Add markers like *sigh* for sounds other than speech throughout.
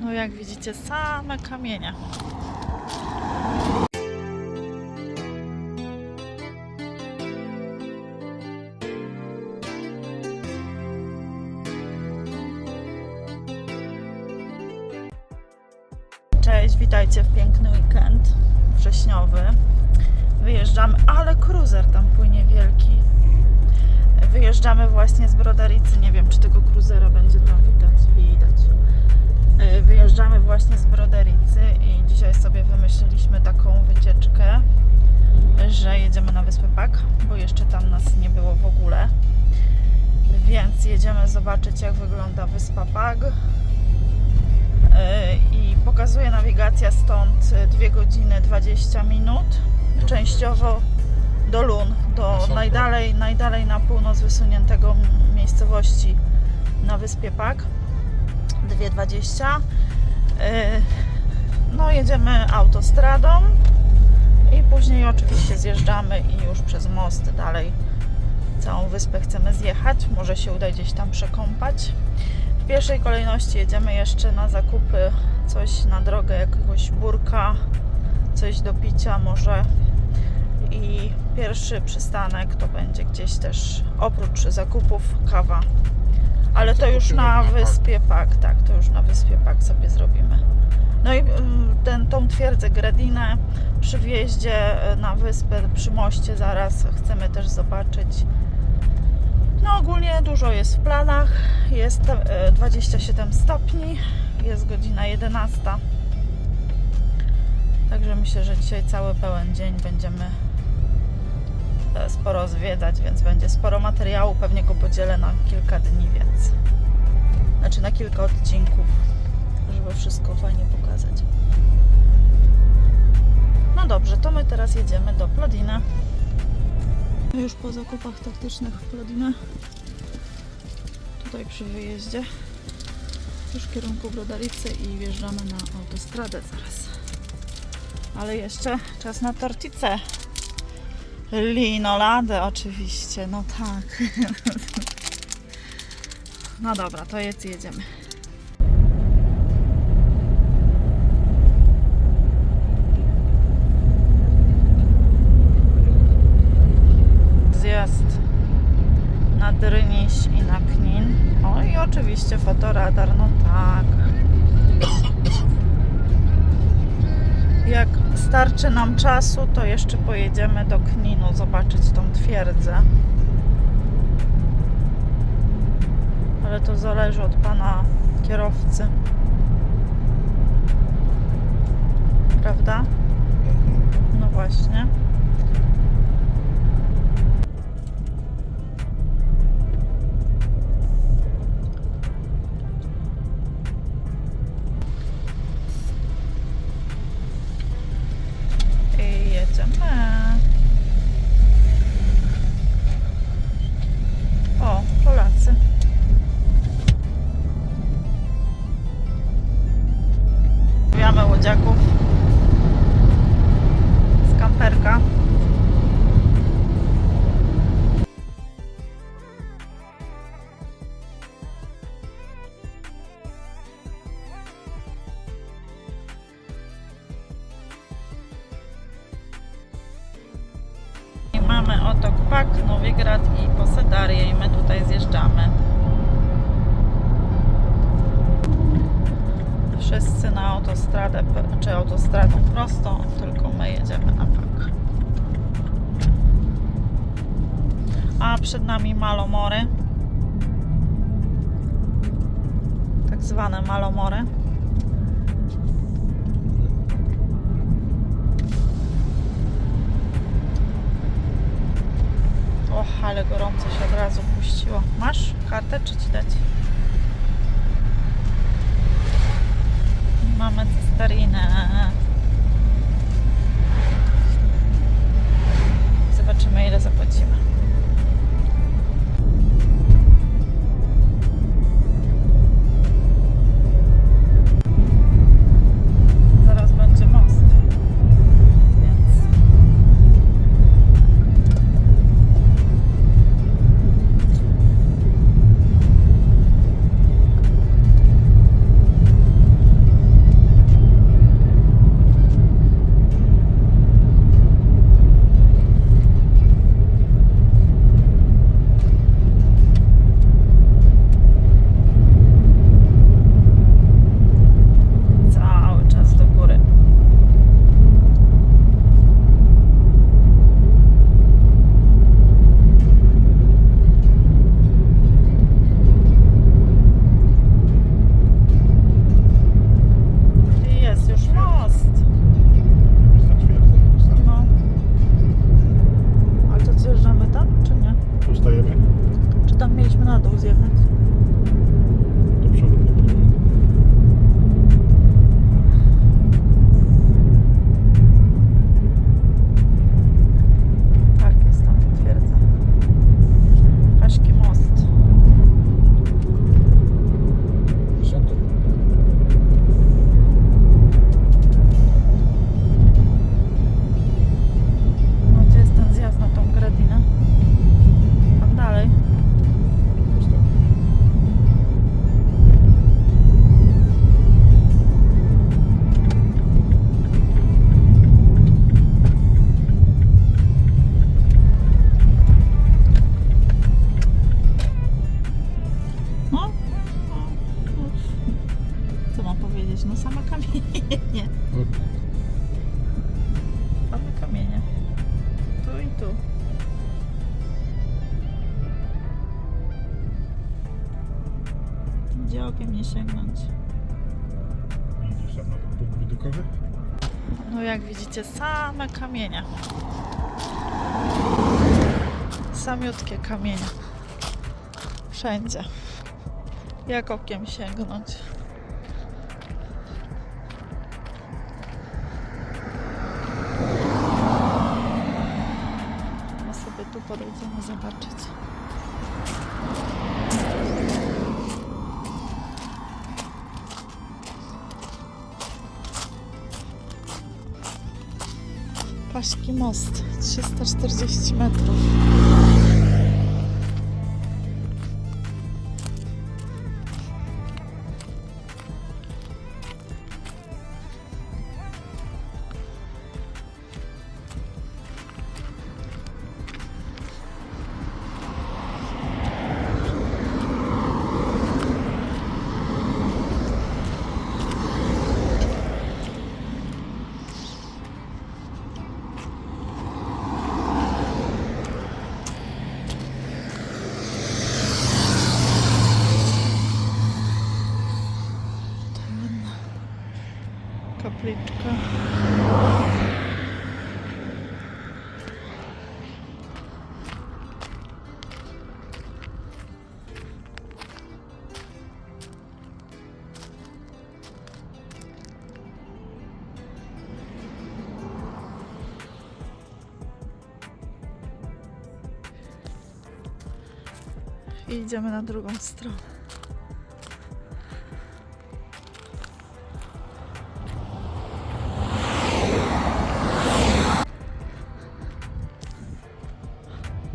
No jak widzicie, same kamienie. Cześć, witajcie w piękny weekend wrześniowy. Wyjeżdżamy, ale cruiser tam płynie wielki. Wyjeżdżamy właśnie z Brodaricy. Nie wiem, czy tego cruisera będzie tam widać. Widać. E, Wyjeżdżamy właśnie z Brodericy i dzisiaj sobie wymyśliliśmy taką wycieczkę, że jedziemy na wyspę Pak, bo jeszcze tam nas nie było w ogóle. Więc jedziemy zobaczyć, jak wygląda wyspa Pak. E, I pokazuje nawigacja stąd 2 godziny 20 minut. Częściowo do Lun, do najdalej, najdalej na północ wysuniętego miejscowości na wyspie Pak. 2,20. Yy, No, jedziemy autostradą i później oczywiście zjeżdżamy i już przez most dalej całą wyspę chcemy zjechać. Może się uda gdzieś tam przekąpać. W pierwszej kolejności jedziemy jeszcze na zakupy, coś na drogę, jakiegoś burka, coś do picia może. I pierwszy przystanek to będzie gdzieś też oprócz zakupów kawa. Ale to już na wyspie Pak, tak, to już na wyspie Pak sobie zrobimy. No i mm, ten, tą twierdzę Gredinę przy wjeździe e, na wyspę, przy moście zaraz chcemy też zobaczyć. No ogólnie dużo jest w planach. Jest e, 27 stopni, jest godzina 11. Także myślę, że dzisiaj cały pełen dzień będziemy e, sporo zwiedzać, więc będzie sporo materiału. Pewnie go podzielę na kilka dni, więc znaczy na kilka odcinków, żeby wszystko fajnie pokazać. No dobrze, to my teraz jedziemy do Plodina. Już po zakupach taktycznych w Plodina. Tutaj przy wyjeździe. Już w kierunku Brodaricy i wjeżdżamy na autostradę zaraz. Ale jeszcze czas na torticę. Linoladę oczywiście, no tak. No dobra, to jedz, jedziemy. Zjazd na Dryniś i na Knin. O i oczywiście fotoradar, no tak. Starczy nam czasu, to jeszcze pojedziemy do Kninu zobaczyć tą twierdzę. Ale to zależy od pana kierowcy. Prawda? No właśnie. Wiamy ale gorąco się od razu puściło. Masz kartę, czy ci dać? Mamy cystarinę. Zobaczymy, ile zapłacimy. Widzicie, same kamienie. Samiutkie kamienie. Wszędzie. Jak okiem sięgnąć? My sobie tu podejdziemy zobaczyć. Paśki most, 340 metrów. Idziemy na drugą stronę.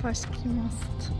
Paśki most.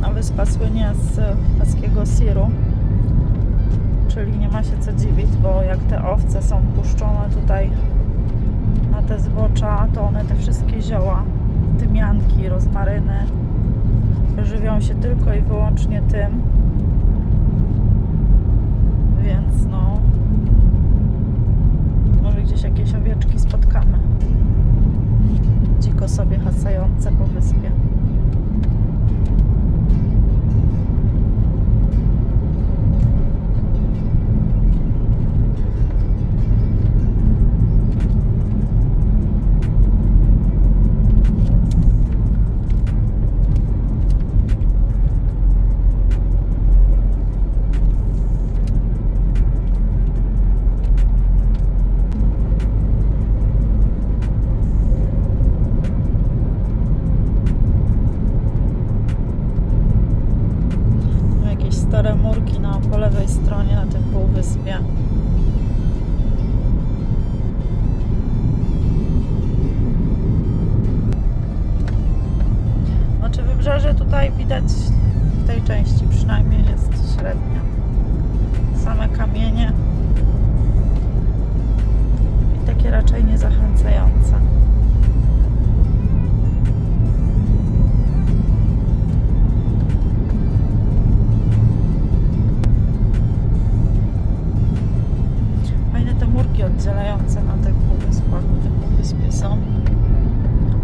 Tutaj wyspa słynie z paskiego siru, czyli nie ma się co dziwić, bo jak te owce są puszczone tutaj na te zbocza, to one te wszystkie zioła, tymianki, rozmaryny żywią się tylko i wyłącznie tym. Więc no, może gdzieś jakieś owieczki spotkamy. Dziko sobie hasające po wyspie.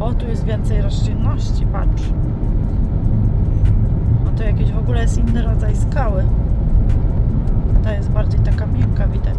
O, tu jest więcej roślinności, patrz. No to jakiś w ogóle jest inny rodzaj skały. Ta jest bardziej taka miękka, widać.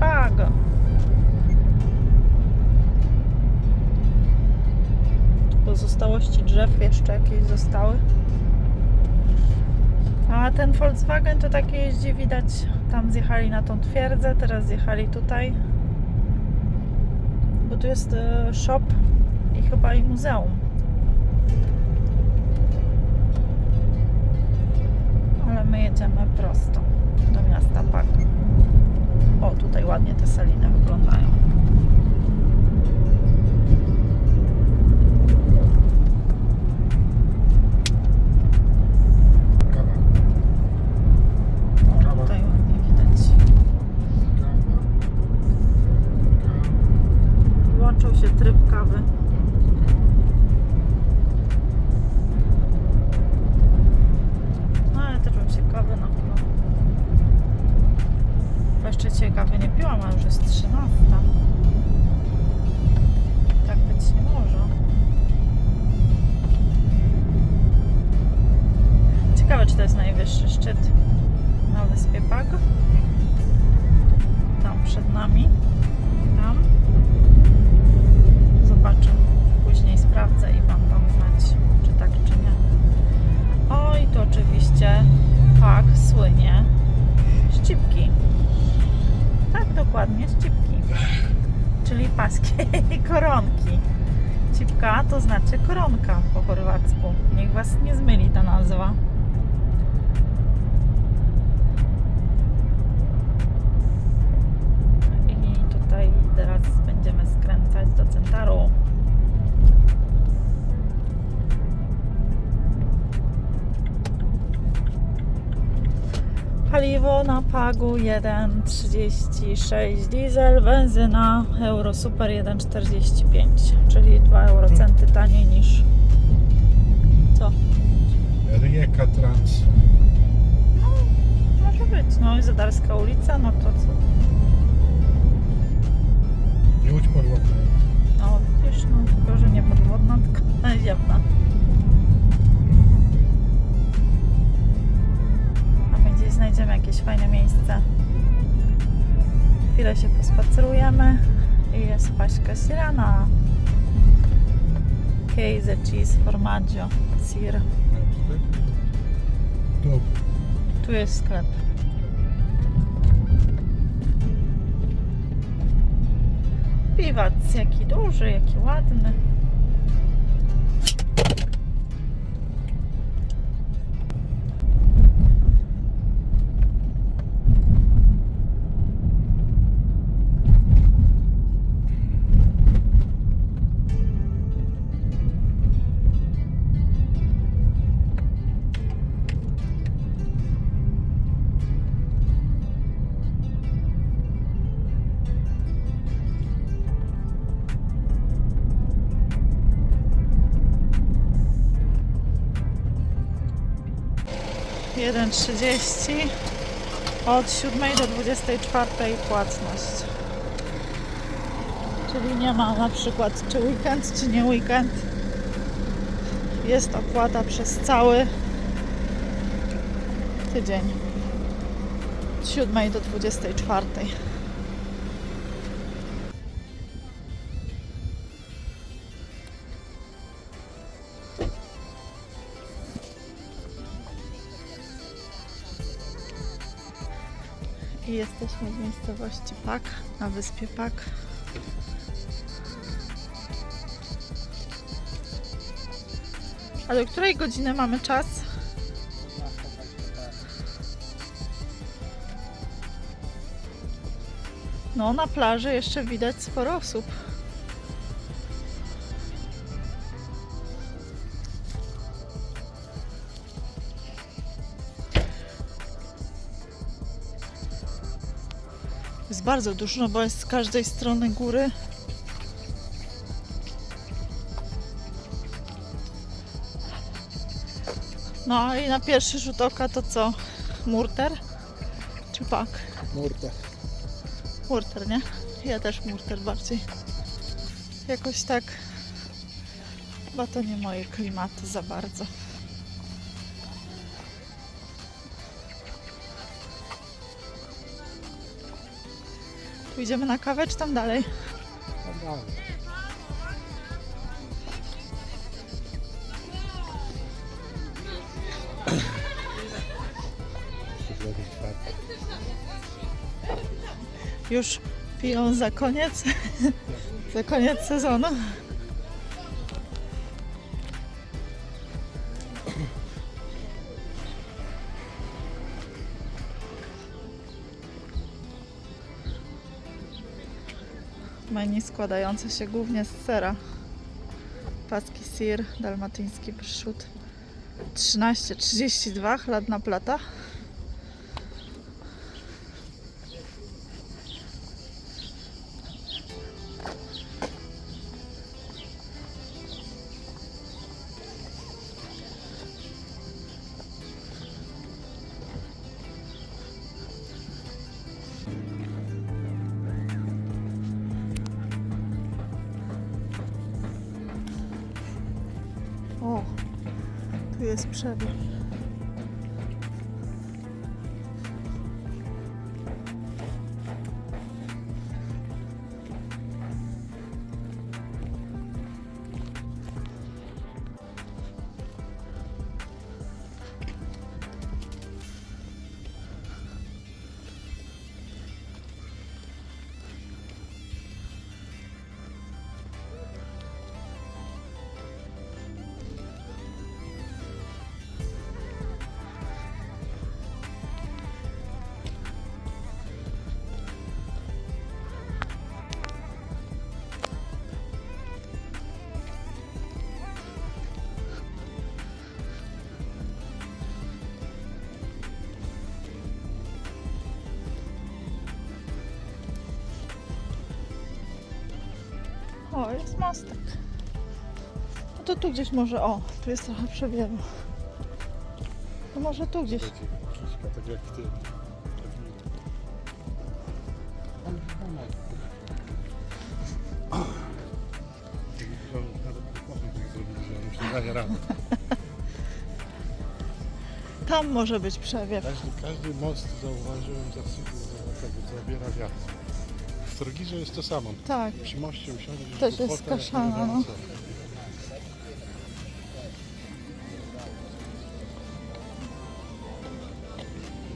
Pag. Tu pozostałości drzew jeszcze jakieś zostały. A ten Volkswagen to taki jeździ, widać, tam zjechali na tą twierdzę, teraz zjechali tutaj. Bo tu jest e, shop i chyba i muzeum. Ale my jedziemy prosto do miasta Pak. O, tutaj ładnie te saliny wyglądają. Dokładnie, ścipki. Czyli paskiej *laughs* koronki. Cipka to znaczy koronka po chorwacku. Niech Was nie zmyli ta nazwa. I tutaj teraz będziemy skręcać do centaru. Paliwo na pagu 1,36 diesel, benzyna Euro Super 1,45, czyli 2 eurocenty taniej niż co? Rijeka Trans. No, może być. No i Zadarska ulica, no to co? Nie łódź podwodna. No widzisz, no tylko, że nie podwodna, *laughs* tylko naziemna. Jakieś fajne miejsce. Chwilę się pospacerujemy i jest paśka sirana. Case cheese formaggio, sir. Tu. Tu jest sklep. Piwac jaki duży, jaki ładny. Jeden trzydzieści. Od 7 do 24 płatność. Czyli nie ma na przykład czy weekend, czy nie weekend. Jest opłata przez cały tydzień. Od 7 do 24. miejscowości Pak, na wyspie Pak. A do której godziny mamy czas? No, na plaży jeszcze widać sporo osób. Bardzo dużo, bo jest z każdej strony góry. No i na pierwszy rzut oka to co? Murter? Czy pak? Murta. Murter, nie? Ja też murter bardziej. Jakoś tak. Chyba to nie moje klimaty za bardzo. Tu idziemy na kawę, czy tam dalej? Już piją za koniec. *laughs* za koniec sezonu. Menu składające się głównie z sera. Paski sir, dalmatyński przód. 13,32 chladna plata. Jest jest mostek. No to tu gdzieś może, o, tu jest trochę przewiewu. To może tu gdzieś. Wiecie, Kiszka, tak jak ty. Tam może być przewiew. Każdy, każdy most zauważyłem zasypuje za tego, zabiera wiatr. W Trogirze jest to samo. Tak. Przy moście usiądziesz Też jest wiadomo no.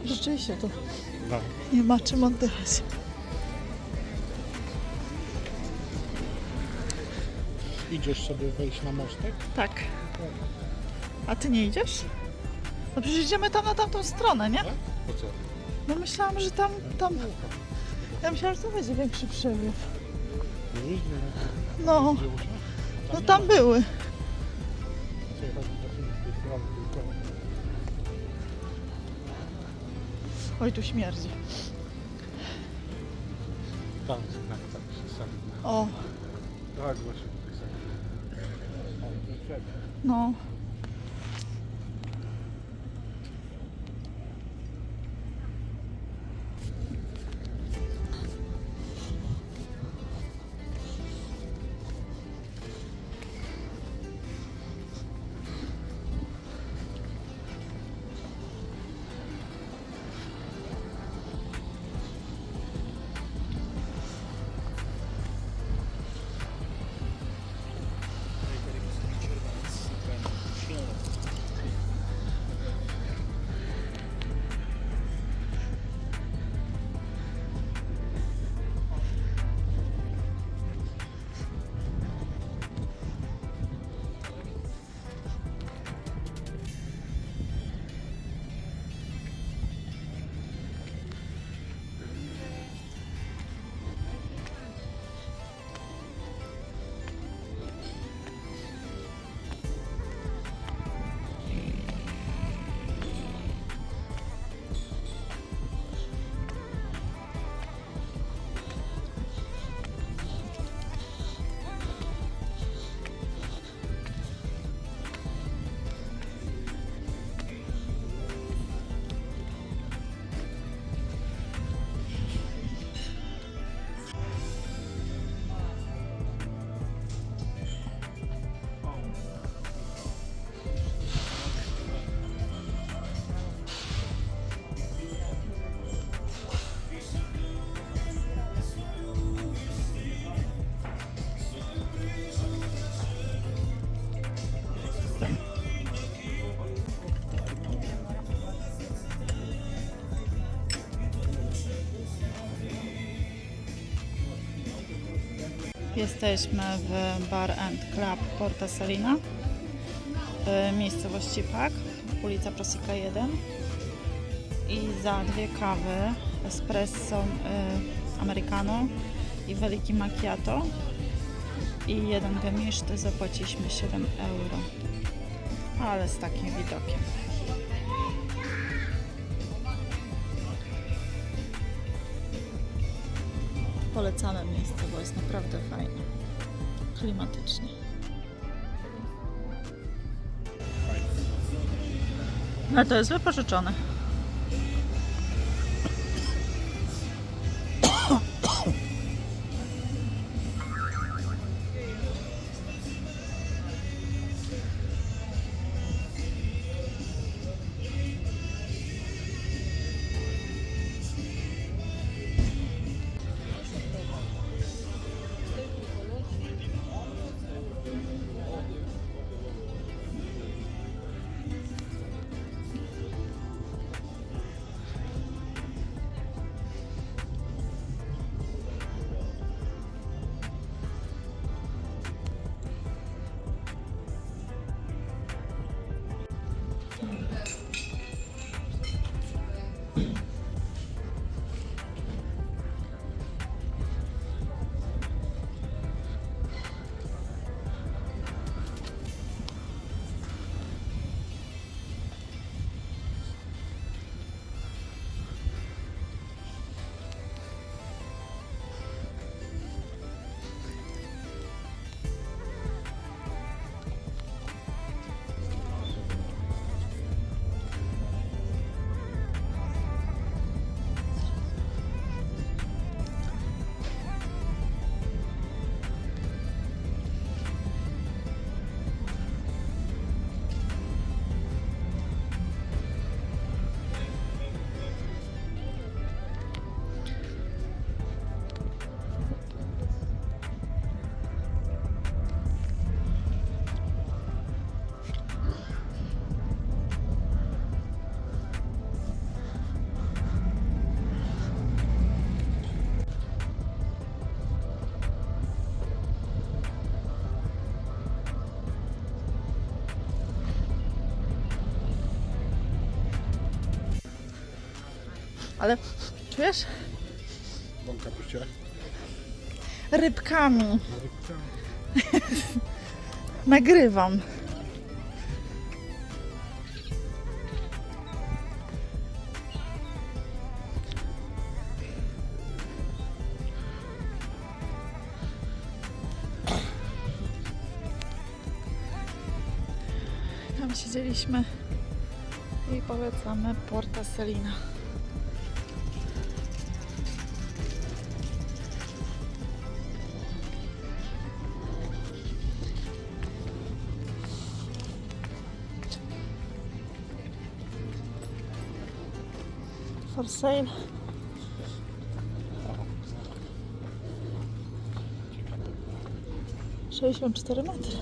Rzeczywiście tu No. nie ma czym oddychać. Idziesz sobie wejść na mostek? Tak. A ty nie idziesz? No przecież idziemy tam na tamtą stronę, nie? Tak? Po co? No myślałam, że tam, tam... Ja myślałam, że to będzie większy nie No, no tam były. Oj, tu śmierdzi. Jesteśmy w Bar and Club Porta Salina w miejscowości Pak, ulica Prosika 1 i za dwie kawy espresso y, americano i wielki macchiato. I jeden gemisz to zapłaciliśmy 7 euro. Ale z takim widokiem polecamy miejsce, bo jest naprawdę fajne klimatycznie. Ale to jest wypożyczone ale czujesz? Bąka puścia. Rybkami *laughs* nagrywam. Tam siedzieliśmy i polecamy Porta Selina. For sale. Sześćdziesiąt cztery metry.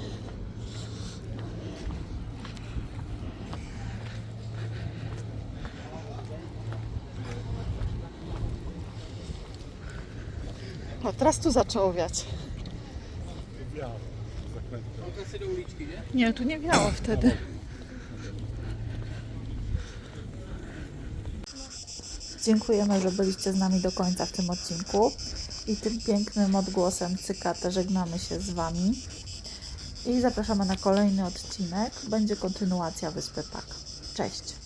O, teraz tu zaczęło wiać. Zakręty. Nie, tu nie wiało wtedy. Dziękujemy, że byliście z nami do końca w tym odcinku. I tym pięknym odgłosem cykate żegnamy się z Wami. I zapraszamy na kolejny odcinek. Będzie kontynuacja Wyspy Pak. Cześć!